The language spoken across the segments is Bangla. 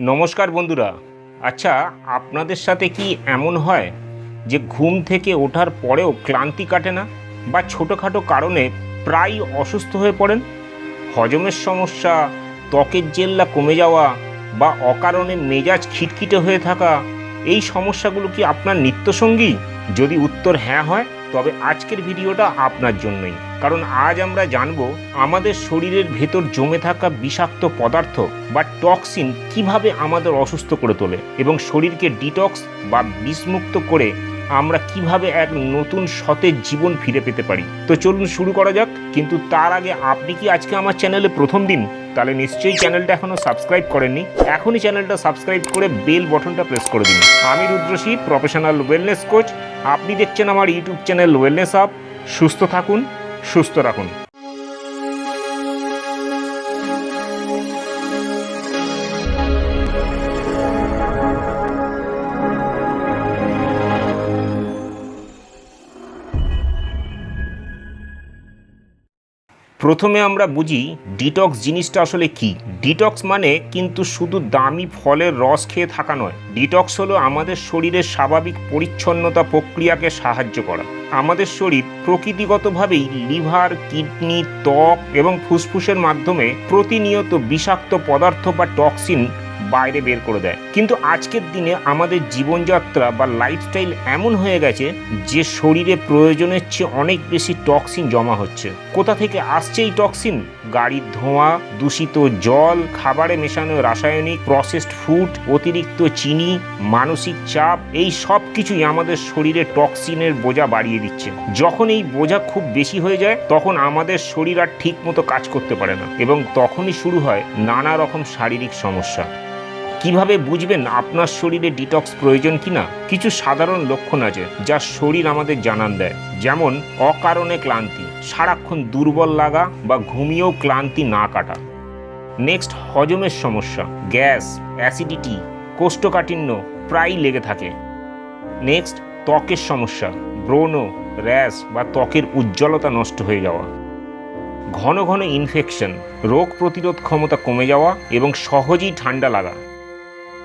নমস্কার বন্ধুরা। আচ্ছা আপনাদের সাথে কি এমন হয় যে ঘুম থেকে ওঠার পরেও ক্লান্তি কাটে না বা ছোটোখাটো কারণে প্রায় অসুস্থ হয়ে পড়েন? হজমের সমস্যা, ত্বকের জেল্লা কমে যাওয়া বা অকারণে মেজাজ খিটখিটে হয়ে থাকা, এই সমস্যাগুলো কি আপনার নিত্যসঙ্গী? যদি উত্তর হ্যাঁ হয় তবে আজকের ভিডিওটা আপনার জন্যই। কারণ আজ আমরা জানব আমাদের শরীরের ভেতর জমে থাকা বিষাক্ত পদার্থ বা টক্সিন কীভাবে আমাদের অসুস্থ করে তোলে এবং শরীরকে ডিটক্স বা বিষমুক্ত করে আমরা কীভাবে এক নতুন সতেজ জীবন ফিরে পেতে পারি। তো চলুন শুরু করা যাক, কিন্তু তার আগে আপনি কি আজকে আমার চ্যানেলে প্রথম দিন তাহলে নিশ্চয়ই চ্যানেলটা এখনও সাবস্ক্রাইব করেননি। এখনই চ্যানেলটা সাবস্ক্রাইব করে বেল বটনটা প্রেস করে দিন। আমি রুদ্রশী প্রফেশনাল ওয়েলনেস কোচ আপনি দেখছেন আমার ইউটিউব চ্যানেল ওয়েলনেস আপ সুস্থ থাকুন, সুস্থ রাখুন। প্রথমে আমরা বুঝি ডিটক্স জিনিসটা আসলে কি। ডিটক্স মানে কিন্তু শুধু দামি ফলের রস খেয়ে থাকা নয়। ডিটক্স হলো আমাদের শরীরের স্বাভাবিক পরিচ্ছন্নতা প্রক্রিয়াকে সাহায্য করা। আমাদের শরীর প্রকৃতিগতভাবেই লিভার, কিডনি, ত্বক এবং ফুসফুসের মাধ্যমে প্রতিনিয়ত বিষাক্ত পদার্থ বা টক্সিন বাইরে বের করে দেয়। কিন্তু আজকের দিনে আমাদের জীবনযাত্রা বা লাইফস্টাইল এমন হয়ে গেছে যে শরীরে প্রয়োজনের চেয়ে অনেক বেশি টক্সিন জমা হচ্ছে। কোথা থেকে আসছে এই টক্সিন গাড়ির ধোঁয়া, দূষিত জল, খাবারে মেশানো রাসায়নিক প্রসেসড ফুড অতিরিক্ত চিনি, মানসিক চাপ, এই সব কিছুই আমাদের শরীরে টক্সিনের বোঝা বাড়িয়ে দিচ্ছে। যখন এই বোঝা খুব বেশি হয়ে যায়, তখন আমাদের শরীর আর ঠিক মতো কাজ করতে পারে না। এবং তখনই শুরু হয় নানা রকম শারীরিক সমস্যা। কীভাবে বুঝবেন আপনার শরীরে ডিটক্স প্রয়োজন কিনা? কিছু সাধারণ লক্ষণ আছে যা শরীর আমাদের জানান দেয়। যেমন, অকারণে ক্লান্তি, সারাক্ষণ দুর্বল লাগা বা ঘুমিয়েও ক্লান্তি না কাটা। নেক্সট, হজমের সমস্যা, গ্যাস, অ্যাসিডিটি, কোষ্ঠকাঠিন্য প্রায়ই লেগে থাকে। নেক্সট, ত্বকের সমস্যা, ব্রণ, র্যাশ বা ত্বকের উজ্জ্বলতা নষ্ট হয়ে যাওয়া। ঘন ঘন ইনফেকশন রোগ প্রতিরোধ ক্ষমতা কমে যাওয়া এবং সহজেই ঠান্ডা লাগা।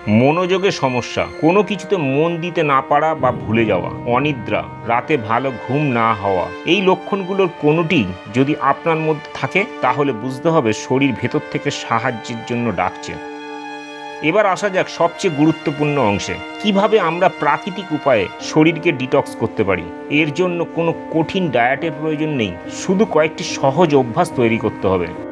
মনোযোগের সমস্যা। কোনো কিছুতে মন দিতে না পারা বা ভুলে যাওয়া, অনিদ্রা, রাতে ভালো ঘুম না হওয়া, এই লক্ষণগুলোর কোনোটি যদি আপনার মধ্যে থাকে, তাহলে বুঝতে হবে শরীর ভেতর থেকে সাহায্যের জন্য ডাকছে। এবার আসা যাক সবচেয়ে গুরুত্বপূর্ণ অংশে। কীভাবে আমরা প্রাকৃতিক উপায়ে শরীরকে ডিটক্স করতে পারি? এর জন্য কোনো কঠিন ডায়েটের প্রয়োজন নেই। শুধু কয়েকটি সহজ অভ্যাস তৈরি করতে হবে।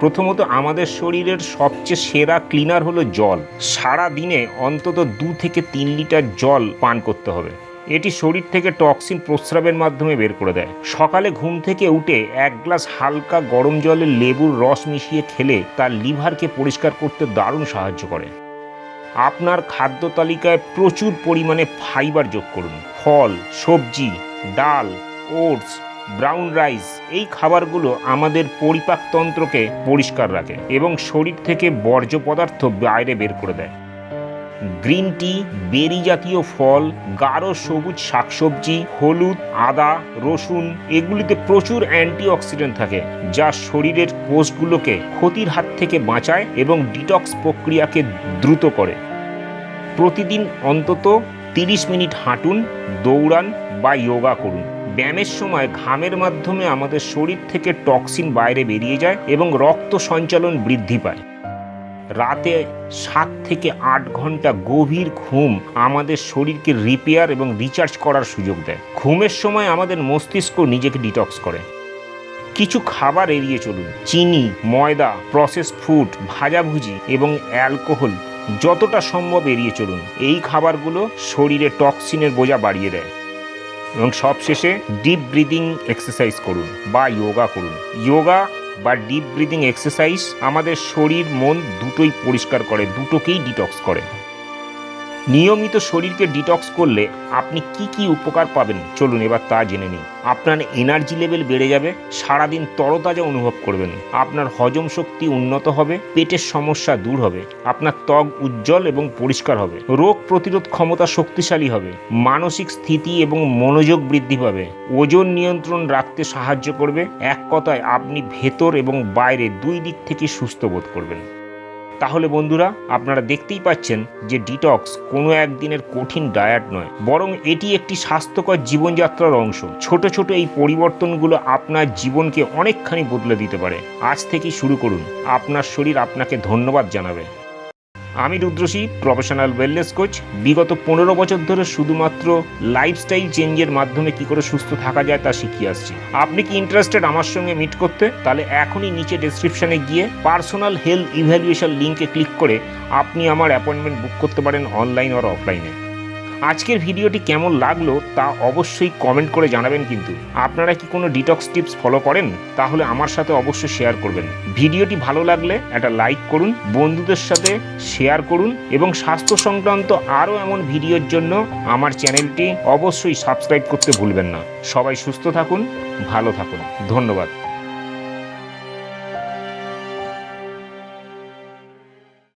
প্রথমত আমাদের শরীরের সবচেয়ে সেরা ক্লিনার হলো জল। সারা দিনে অন্তত দু থেকে তিন লিটার জল পান করতে হবে। এটি শরীর থেকে টক্সিন প্রস্রাবের মাধ্যমে বের করে দেয়। সকালে ঘুম থেকে উঠে এক গ্লাস হালকা গরম জলে লেবুর রস মিশিয়ে খেলে তার লিভারকে পরিষ্কার করতে দারুণ সাহায্য করে। আপনার খাদ্য তালিকায় প্রচুর পরিমাণে ফাইবার যোগ করুন। ফল, সবজি, ডাল, ওটস ব্রাউন রাইস এই খাবারগুলো আমাদের পরিপাকতন্ত্রকে পরিষ্কার রাখে এবং শরীর থেকে বর্জ্য পদার্থ বাইরে বের করে দেয়। গ্রিন টি, বেরি জাতীয় ফল, গাঢ় সবুজ শাকসবজি, হলুদ, আদা, রসুন, এগুলিতে প্রচুর অ্যান্টিঅক্সিডেন্ট থাকে, যা শরীরের কোষগুলোকে ক্ষতির হাত থেকে বাঁচায় এবং ডিটক্স প্রক্রিয়াকে দ্রুত করে। প্রতিদিন অন্তত তিরিশ মিনিট হাঁটুন, দৌড়ান বা যোগা করুন। ব্যায়ামের সময় ঘামের মাধ্যমে আমাদের শরীর থেকে টক্সিন বাইরে বেরিয়ে যায় এবং রক্ত সঞ্চালন বৃদ্ধি পায়। রাতে সাত থেকে আট ঘণ্টা গভীর ঘুম আমাদের শরীরকে রিপেয়ার এবং রিচার্জ করার সুযোগ দেয়। ঘুমের সময় আমাদের মস্তিষ্ক নিজেকে ডিটক্স করে। কিছু খাবার এড়িয়ে চলুন। চিনি, ময়দা, প্রসেসড ফুড, ভাজাভুজি এবং অ্যালকোহল যতটা সম্ভব এড়িয়ে চলুন। এই খাবারগুলো শরীরে টক্সিনের বোঝা বাড়িয়ে দেয়। এবং সবশেষে ডিপ ব্রিদিং এক্সারসাইজ করুন বা যোগা করুন। যোগা বা ডিপ ব্রিদিং এক্সারসাইজ আমাদের শরীর, মন দুটোই পরিষ্কার করে, দুটোকেই ডিটক্স করে। নিয়মিত শরীরকে ডিটক্স করলে আপনি কি কি উপকার পাবেন? চলুন এবার তা জেনে নিন আপনার এনার্জি লেভেল বেড়ে যাবে, সারাদিন তরতাজা অনুভব করবেন। আপনার হজম শক্তি উন্নত হবে, পেটের সমস্যা দূর হবে, আপনার ত্বক উজ্জ্বল এবং পরিষ্কার হবে, রোগ প্রতিরোধ ক্ষমতা শক্তিশালী হবে, মানসিক স্থিতি এবং মনোযোগ বৃদ্ধি পাবে, ওজন নিয়ন্ত্রণ রাখতে সাহায্য করবে, এক কথায় আপনি ভেতর এবং বাইরে দুই দিক থেকে সুস্থ বোধ করবেন। তাহলে বন্ধুরা, আপনারা দেখতেই পাচ্ছেন যে ডিটক্স কোনো একদিনের কঠিন ডায়েট নয়, বরং এটি একটি স্বাস্থ্যকর জীবনযাত্রার অংশ। ছোট ছোট এই পরিবর্তনগুলো আপনার জীবনকে অনেকখানি বদলে দিতে পারে। আজ থেকেই শুরু করুন। আপনার শরীর আপনাকে ধন্যবাদ জানাবে। আমি রুদ্রসী প্রফেশনাল ওয়েলনেস কোচ বিগত পনেরো বছর ধরে শুধুমাত্র লাইফস্টাইল চেঞ্জের মাধ্যমে কি করে সুস্থ থাকা যায় তা শিখিয়ে আসছি। আপনি কি ইন্টারেস্টেড আমার সঙ্গে মিট করতে? তাহলে এখনই নিচে ডেসক্রিপশনে গিয়ে পার্সোনাল হেলথ ইভ্যালুয়েশন লিঙ্কে ক্লিক করে আপনি আমার অ্যাপয়েন্টমেন্ট বুক করতে পারেন অনলাইন আর অফলাইনে আজকের ভিডিওটি কেমন লাগল তা অবশ্যই কমেন্ট করে জানাবেন কিন্তু। আপনারা কি কোনো ডিটক্স টিপস ফলো করেন? তাহলে আমার সাথে অবশ্যই শেয়ার করবেন। ভিডিওটি ভালো লাগলে একটা লাইক করুন, বন্ধুদের সাথে শেয়ার করুন এবং স্বাস্থ্য সংক্রান্ত আরও এমন ভিডিওর জন্য আমার চ্যানেলটি অবশ্যই সাবস্ক্রাইব করতে ভুলবেন না। সবাই সুস্থ থাকুন, ভালো থাকুন। ধন্যবাদ।